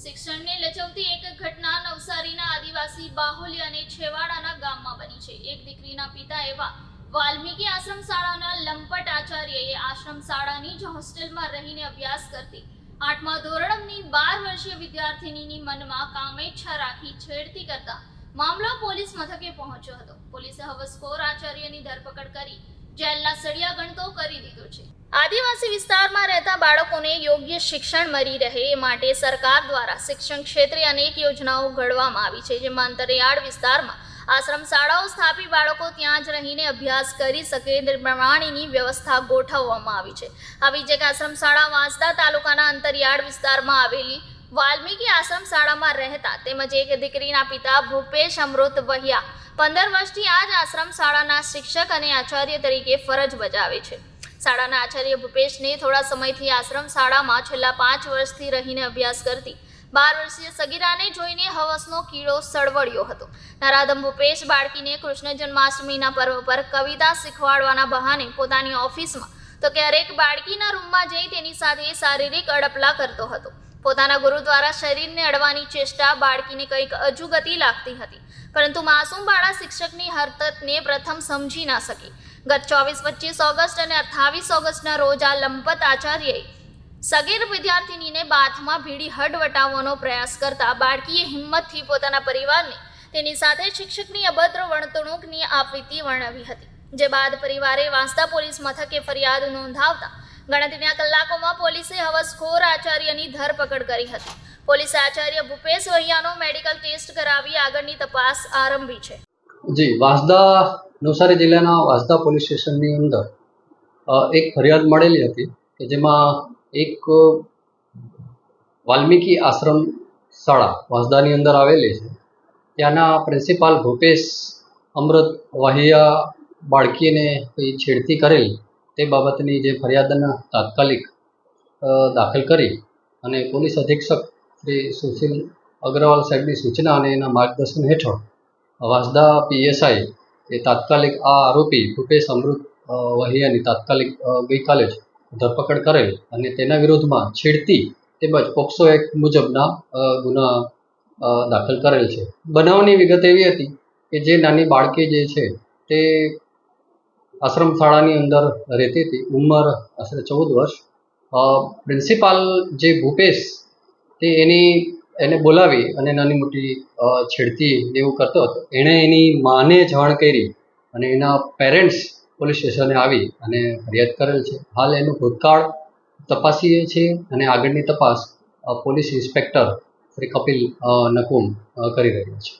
શિક્ષણને લચવતી એક ઘટના નવસારીના આદિવાસી બાહુલ્ય અને છેવાડાના ગામમાં બની છે. એક દીકરીના પિતા એવા વાલ્મીકી આશ્રમ શાળાના લંપટ આચાર્યએ આશ્રમ શાળાની જ હોસ્ટેલમાં રહીને અભ્યાસ કરતી. આઠમા ધોરણની બાર વર્ષીય વિદ્યાર્થિનીની મનમાં કામેચ્છા રાખી છેડતી કરતા મામલો પોલીસ મથકે પહોંચ્યો હતો. પોલીસે હવસખોર આચાર્યની ધરપકડ કરી જેલના સળિયા ગણતો કરી દીધો છે. આદિવાસી વિસ્તારમાં રહેતા બાળકોને યોગ્ય શિક્ષણ મળી રહે એ માટે સરકાર દ્વારા શિક્ષણ ક્ષેત્રે અનેક યોજનાઓ ઘડવામાં આવી છે, જેમાં અંતરિયાળ વિસ્તારમાં આશ્રમ શાળાઓ સ્થાપી બાળકો ત્યાં જ રહીને અભ્યાસ કરી શકે પ્રમાણેની વ્યવસ્થા ગોઠવવામાં આવી છે. આવી જ એક આશ્રમ શાળા વાંસદા તાલુકાના અંતરિયાળ વિસ્તારમાં આવેલી વાલ્મીકી આશ્રમ શાળામાં રહેતા તેમજ એક દીકરીના પિતા ભૂપેશ અમૃત વહિયા પંદર વર્ષથી આ જ આશ્રમ શાળાના શિક્ષક અને આચાર્ય તરીકે ફરજ બજાવે છે. શાળાના આચાર્ય ભૂપેશને થોડા સમયથી આશ્રમ શાળામાં છેલ્લા પાંચ વર્ષથી રહીને અભ્યાસ કરતી બાર વર્ષીય સગીરાને જોઈને હવસનો કીડો સળવળ્યો હતો. નારાધમ ભૂપેશ બાળકીને કૃષ્ણ જન્માષ્ટમીના પર્વ પર કવિતા શીખવાડવાના બહાને પોતાની ઓફિસમાં, તો ક્યારેક બાળકીના રૂમમાં જઈ તેની સાથે શારીરિક અડપલા કરતો હતો. પોતાના ગુરુ દ્વારા શરીરને અડવાની ચેષ્ટા બાળકીને કંઈક અજુગતિ લાગતી હતી. પરંતુ માસૂમ બાળા શિક્ષકની હરકતને પ્રથમ સમજી ના શકી. ગત ચોવીસ, પચીસ ઓગસ્ટ અને અઠ્ઠાવીસ ઓગસ્ટના રોજ આ લંપત આચાર્યએ સગીર વિદ્યાર્થિનીને બાથમાં ભીડી હડ વટાવવાનો પ્રયાસ કરતા બાળકીએ હિંમતથી પોતાના પરિવારને તેની સાથે શિક્ષકની અભદ્ર વર્તણૂકની આપવીતી વર્ણવી હતી. જે બાદ પરિવારે વાંસદા પોલીસ મથકે ફરિયાદ નોંધાવતા ગણતરીના કલાકોમાં પોલીસે હવસખોર આચાર્યની ધરપકડ કરી હતી. પોલીસે આચાર્ય ભૂપેશ વહિયાનો મેડિકલ ટેસ્ટ કરાવી આગળની તપાસ આરંભી છે. જી, વાંસદા નવસારી જિલ્લાના વાસદા પોલીસ સ્ટેશનની અંદર એક ફરિયાદ મળેલી હતી કે જેમાં એક વાલ્મીકી આશ્રમ શાળા વાંસદાની અંદર આવેલી છે. ત્યાંના પ્રિન્સિપાલ ભૂપેશ અમૃત વાહિયા બાળકીને છેડતી કરેલ. તે બાબતની જે ફરિયાદના તાત્કાલિક દાખલ કરી અને પોલીસ અધિક્ષક શ્રી સુશીલ અગ્રવાલ સાહેબની સૂચના અને એના માર્ગદર્શન હેઠળ વાસદા પીએસઆઈ એ તાત્કાલિક આ આરોપી ભૂપેશ અમૃત વહિયાની તાત્કાલિક ગઈકાલે જ ધરપકડ કરેલ અને તેના વિરોધમાં છેડતી તેમજ પોક્સો એક્ટ મુજબના ગુના દાખલ કરેલ છે. બનાવની વિગત એવી હતી કે જે નાની બાળકી જે છે તે આશ્રમ શાળાની અંદર રહેતી હતી, ઉંમર આશરે ચૌદ વર્ષ. પ્રિન્સિપાલ જે ભૂપેશ તે એની, એને બોલાવી અને નાની મોટી છેડતી એવું કરતો હતો. એણે એની માને જાણ કરી અને એના પેરેન્ટ્સ પોલીસ સ્ટેશને આવી અને ફરિયાદ કરેલ છે. હાલ એનું ભૂતકાળ તપાસીએ છીએ અને આગળની તપાસ પોલીસ ઇન્સ્પેક્ટર શ્રી કપિલ નકુમ કરી રહ્યા છે.